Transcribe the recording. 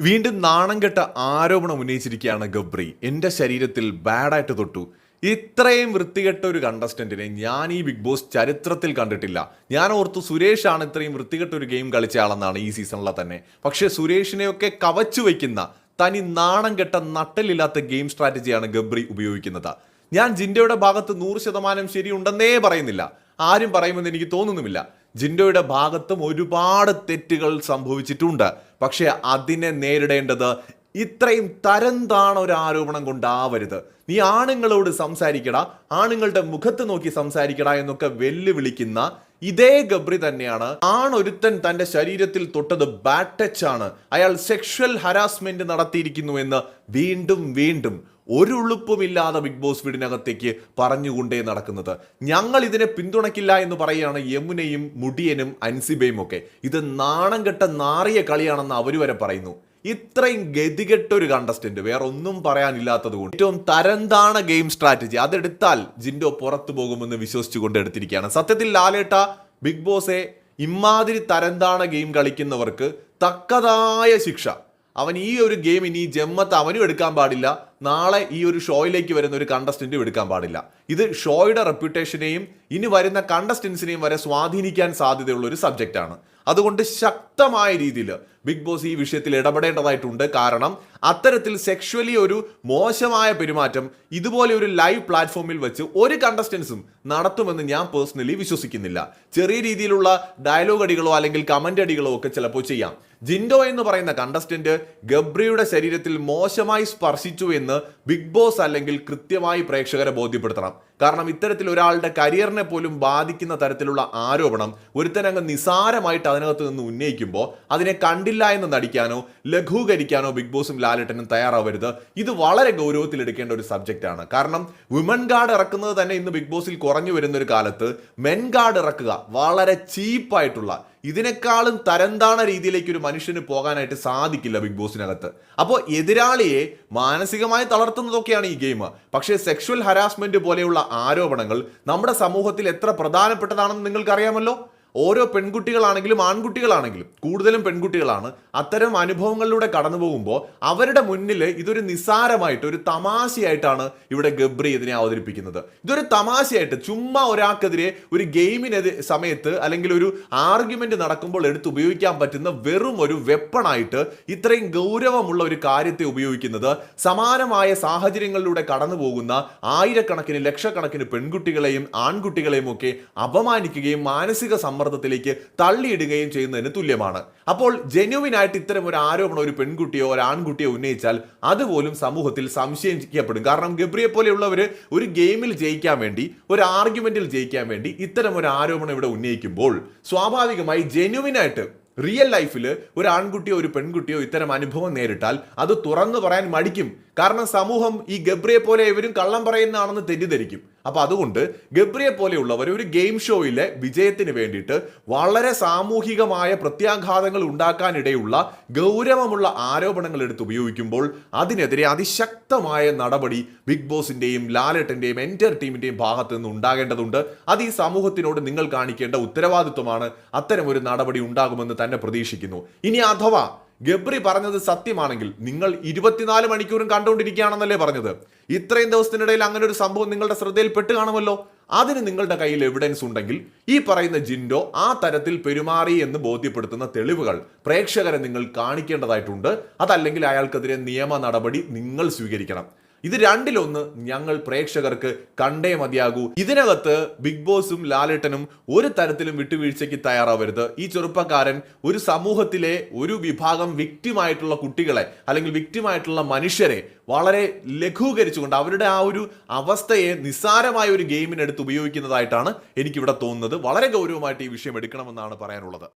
വീണ്ടും നാണം കെട്ട ആരോപണം ഉന്നയിച്ചിരിക്കുകയാണ് ഗബ്രി. എന്റെ ശരീരത്തിൽ ബാഡായിട്ട് തൊട്ടു. ഇത്രയും വൃത്തികെട്ട ഒരു കണ്ടസ്റ്റന്റിനെ ഞാൻ ഈ ബിഗ് ബോസ് ചരിത്രത്തിൽ കണ്ടിട്ടില്ല. ഞാൻ ഓർത്തു സുരേഷാണ് ഇത്രയും വൃത്തികെട്ട ഒരു ഗെയിം കളിച്ച ആളെന്നാണ് ഈ സീസണിലെ തന്നെ. പക്ഷേ സുരേഷിനെയൊക്കെ കവച്ചു വയ്ക്കുന്ന തനി നാണം കെട്ട നട്ടലില്ലാത്ത ഗെയിം സ്ട്രാറ്റജിയാണ് ഗബ്രി ഉപയോഗിക്കുന്നത്. ഞാൻ ജിൻഡയുടെ ഭാഗത്ത് നൂറ് ശതമാനം ശരിയുണ്ടെന്നേ പറയുന്നില്ല. ആരും പറയുമെന്ന് എനിക്ക് തോന്നുന്നുമില്ല. ജിൻഡോയുടെ ഭാഗത്തും ഒരുപാട് തെറ്റുകൾ സംഭവിച്ചിട്ടുണ്ട്. പക്ഷേ അതിനെ നേരിടേണ്ടത് ഇത്രയും തരം താണ ഒരു ആരോപണം കൊണ്ടാവരുത്. നീ ആണുങ്ങളോട് സംസാരിക്കടാ ആണുങ്ങളുടെ മുഖത്ത് നോക്കി സംസാരിക്കടാ എന്നൊക്കെ വെല്ലുവിളിക്കുന്ന ഇതേ ഗബ്രി തന്നെയാണ്. ആണൊരുത്തൻ തന്റെ ശരീരത്തിൽ തൊട്ടത് ബാഡ് ടച്ച് ആണ്. അയാൾ സെക്ഷൽ ഹരാസ്മെന്റ് നടത്തിയിരിക്കുന്നു എന്ന് വീണ്ടും വീണ്ടും ഒരു ഉളുപ്പുമില്ലാതെ ബിഗ് ബോസ് വീടിനകത്തേക്ക് പറഞ്ഞുകൊണ്ടേ നടക്കുന്നത്. ഞങ്ങൾ ഇതിനെ പിന്തുണയ്ക്കില്ല എന്ന് പറയുകയാണ് യമുനയും മുടിയനും അൻസിബയും ഒക്കെ. ഇത് നാണം കെട്ട നാറിയ കളിയാണെന്ന് അവർ വരെ പറയുന്നു. ഇത്രയും ഗതികെട്ട ഒരു കണ്ടസ്റ്റന്റ് വേറെ ഒന്നും പറയാനില്ലാത്തത് കൊണ്ട് ഏറ്റവും തരംതാണ ഗെയിം സ്ട്രാറ്റജി അതെടുത്താൽ ജിൻഡോ പുറത്തു പോകുമെന്ന് വിശ്വസിച്ചുകൊണ്ട് എടുത്തിരിക്കുകയാണ്. സത്യത്തിൽ ലാലേട്ട ബിഗ് ബോസെ ഇമാതിരി തരംതാണ ഗെയിം കളിക്കുന്നവർക്ക് തക്കതായ ശിക്ഷ. അവൻ ഈ ഒരു ഗെയിം ഇനി ജമ്മത്ത് അവനും എടുക്കാൻ പാടില്ല. നാളെ ഈ ഒരു ഷോയിലേക്ക് വരുന്ന ഒരു കണ്ടസ്റ്റന്റും എടുക്കാൻ പാടില്ല. ഇത് ഷോയുടെ റെപ്യൂട്ടേഷനെയും ഇനി വരുന്ന കണ്ടസ്റ്റൻസിനെയും വരെ സ്വാധീനിക്കാൻ സാധ്യതയുള്ള ഒരു സബ്ജക്റ്റ് ആണ്. അതുകൊണ്ട് ശക്തമായ രീതിയിൽ ബിഗ് ബോസ് ഈ വിഷയത്തിൽ ഇടപെടേണ്ടതായിട്ടുണ്ട്. കാരണം അത്തരത്തിൽ സെക്ഷലി ഒരു മോശമായ പെരുമാറ്റം ഇതുപോലെ ഒരു ലൈവ് പ്ലാറ്റ്ഫോമിൽ വെച്ച് ഒരു കണ്ടസ്റ്റൻസും നടത്തുമെന്ന് ഞാൻ പേഴ്സണലി വിശ്വസിക്കുന്നില്ല. ചെറിയ രീതിയിലുള്ള ഡയലോഗ് അടികളോ അല്ലെങ്കിൽ കമന്റ് അടികളോ ഒക്കെ ചിലപ്പോൾ ചെയ്യാം. ജിൻഡോ എന്ന് പറയുന്ന കണ്ടസ്റ്റന്റ് ഗബ്രിയുടെ ശരീരത്തിൽ മോശമായി സ്പർശിച്ചു എന്ന് ബിഗ് ബോസ് അല്ലെങ്കിൽ കൃത്യമായി പ്രേക്ഷകരെ ബോധ്യപ്പെടുത്തണം. കാരണം ഇത്തരത്തിൽ ഒരാളുടെ കരിയറിനെ പോലും ബാധിക്കുന്ന തരത്തിലുള്ള ആരോപണം ഒരുത്തനങ്ങ് നിസാരമായിട്ട് അതിനകത്ത് നിന്ന് ഉന്നയിക്കുമ്പോൾ അതിനെ കണ്ടില്ല എന്ന് നടിക്കാനോ ലഘൂകരിക്കാനോ ബിഗ് ബോസും ലാലേട്ടനും തയ്യാറാവരുത്. ഇത് വളരെ ഗൗരവത്തിൽ എടുക്കേണ്ട ഒരു സബ്ജക്റ്റ് ആണ്. കാരണം വിമൻ ഗാർഡ് ഇറക്കുന്നത് തന്നെ ഇന്ന് ബിഗ് ബോസിൽ കുറഞ്ഞു വരുന്ന ഒരു കാലത്ത് മെൻ ഗാർഡ് ഇറക്കുക വളരെ ചീപ്പായിട്ടുള്ള ഇതിനേക്കാളും തരംതാണ രീതിയിലേക്ക് ഒരു മനുഷ്യന് പോകാനായിട്ട് സാധിക്കില്ല ബിഗ് ബോസിനകത്ത്. അപ്പോൾ എതിരാളിയെ മാനസികമായി തളർത്തുന്നതൊക്കെയാണ് ഈ ഗെയിം പക്ഷേ സെക്ഷുവൽ ഹരാസ്മെന്റ് പോലെയുള്ള ആരോപണങ്ങൾ നമ്മുടെ സമൂഹത്തിൽ എത്ര പ്രധാനപ്പെട്ടതാണെന്ന് നിങ്ങൾക്കറിയാമല്ലോ? ഓരോ പെൺകുട്ടികളാണെങ്കിലും ആൺകുട്ടികളാണെങ്കിലും കൂടുതലും പെൺകുട്ടികളാണ് അത്തരം അനുഭവങ്ങളിലൂടെ കടന്നു പോകുമ്പോൾ അവരുടെ മുന്നിൽ ഇതൊരു നിസാരമായിട്ട് ഒരു തമാശയായിട്ടാണ് ഇവിടെ ഗബ്രി ഇതിനെ അവതരിപ്പിക്കുന്നത്. ഇതൊരു തമാശയായിട്ട് ചുമ്മാ ഒരാൾക്കെതിരെ ഒരു ഗെയിമിനെതി സമയത്ത് അല്ലെങ്കിൽ ഒരു ആർഗ്യുമെന്റ് നടക്കുമ്പോൾ എടുത്ത് ഉപയോഗിക്കാൻ പറ്റുന്ന വെറും ഒരു വെപ്പണായിട്ട് ഇത്രയും ഗൗരവമുള്ള ഒരു കാര്യത്തെ ഉപയോഗിക്കുന്നത് സമാനമായ സാഹചര്യങ്ങളിലൂടെ കടന്നു പോകുന്ന ആയിരക്കണക്കിന് ലക്ഷക്കണക്കിന് പെൺകുട്ടികളെയും ആൺകുട്ടികളെയും ഒക്കെ അപമാനിക്കുകയും മാനസിക സമ്മർദ്ദത്തിലേക്ക് തള്ളിയിടുകയും ചെയ്യുന്നതിന് തുല്യമാണ്. അപ്പോൾ ജെന്യുവിൻ ആയിട്ട് ഇത്തരം ഒരു ആരോപണം ഒരു പെൺകുട്ടിയോ ഒരു ആൺകുട്ടിയോ ഉന്നയിച്ചാൽ അതുപോലും സമൂഹത്തിൽ സംശയിക്കപ്പെടും. കാരണം ഗബ്രിയെ പോലെയുള്ളവർ ഒരു ഗെയിമിൽ ജയിക്കാൻ വേണ്ടി ഒരു ആർഗ്യുമെന്റിൽ ജയിക്കാൻ വേണ്ടി ഇത്തരം ഒരു ആരോപണം ഇവിടെ ഉന്നയിക്കുമ്പോൾ സ്വാഭാവികമായി ജെന്യുവിൻ ആയിട്ട് റിയൽ ലൈഫിൽ ഒരു ആൺകുട്ടിയോ ഒരു പെൺകുട്ടിയോ ഇത്തരം അനുഭവം നേരിട്ടാൽ അത് തുറന്നു പറയാൻ മടിക്കും. കാരണം സമൂഹം ഈ ഗബ്രിയെ പോലെ ഇവരും കള്ളം പറയുന്നതാണെന്ന് തെറ്റിദ്ധരിക്കും. അപ്പൊ അതുകൊണ്ട് ഗബ്രിയെ പോലെയുള്ളവർ ഒരു ഗെയിം ഷോയിലെ വിജയത്തിന് വേണ്ടിയിട്ട് വളരെ സാമൂഹികമായ പ്രത്യാഘാതങ്ങൾ ഉണ്ടാക്കാനിടയുള്ള ഗൗരവമുള്ള ആരോപണങ്ങൾ എടുത്ത് ഉപയോഗിക്കുമ്പോൾ അതിനെതിരെ അതിശക്തമായ നടപടി ബിഗ് ബോസിന്റെയും ലാലേട്ടന്റെയും എന്റർ ടീമിന്റെയും ഭാഗത്ത് നിന്ന് ഉണ്ടാകേണ്ടതുണ്ട്. അത് ഈ സമൂഹത്തിനോട് നിങ്ങൾ കാണിക്കേണ്ട ഉത്തരവാദിത്വമാണ്. അത്തരം ഒരു നടപടി ഉണ്ടാകുമെന്ന് തന്നെ പ്രതീക്ഷിക്കുന്നു. ഇനി അഥവാ ഗബ്രി പറഞ്ഞത് സത്യമാണെങ്കിൽ നിങ്ങൾ ഇരുപത്തിനാല് മണിക്കൂറും കണ്ടുകൊണ്ടിരിക്കുകയാണെന്നല്ലേ പറഞ്ഞത്. ഇത്രയും ദിവസത്തിനിടയിൽ അങ്ങനെ ഒരു സംഭവം നിങ്ങളുടെ ശ്രദ്ധയിൽപ്പെട്ട് കാണുമല്ലോ. അതിന് നിങ്ങളുടെ കയ്യിൽ എവിഡൻസ് ഉണ്ടെങ്കിൽ ഈ പറയുന്ന ജിൻഡോ ആ തരത്തിൽ പെരുമാറി എന്ന് ബോധ്യപ്പെടുത്തുന്ന തെളിവുകൾ പ്രേക്ഷകരെ നിങ്ങൾ കാണിക്കേണ്ടതായിട്ടുണ്ട്. അതല്ലെങ്കിൽ അയാൾക്കെതിരെ നിയമ നടപടി നിങ്ങൾ സ്വീകരിക്കണം. ഇത് രണ്ടിലൊന്ന് ഞങ്ങൾ പ്രേക്ഷകർക്ക് കണ്ടേ മതിയാകൂ. ഇതിനകത്ത് ബിഗ് ബോസും ലാലേട്ടനും ഒരു തരത്തിലും വിട്ടുവീഴ്ചയ്ക്ക് തയ്യാറാവരുത്. ഈ ചെറുപ്പക്കാരൻ ഒരു സമൂഹത്തിലെ ഒരു വിഭാഗം വിക്റ്റിമായിട്ടുള്ള കുട്ടികളെ അല്ലെങ്കിൽ വിക്റ്റിമായിട്ടുള്ള മനുഷ്യരെ വളരെ ലഘൂകരിച്ചുകൊണ്ട് അവരുടെ ആ ഒരു അവസ്ഥയെ നിസ്സാരമായ ഒരു ഗെയിമിനെടുത്ത് ഉപയോഗിക്കുന്നതായിട്ടാണ് എനിക്കിവിടെ തോന്നുന്നത്. വളരെ ഗൗരവമായിട്ട് ഈ വിഷയം എടുക്കണമെന്നാണ് പറയാനുള്ളത്.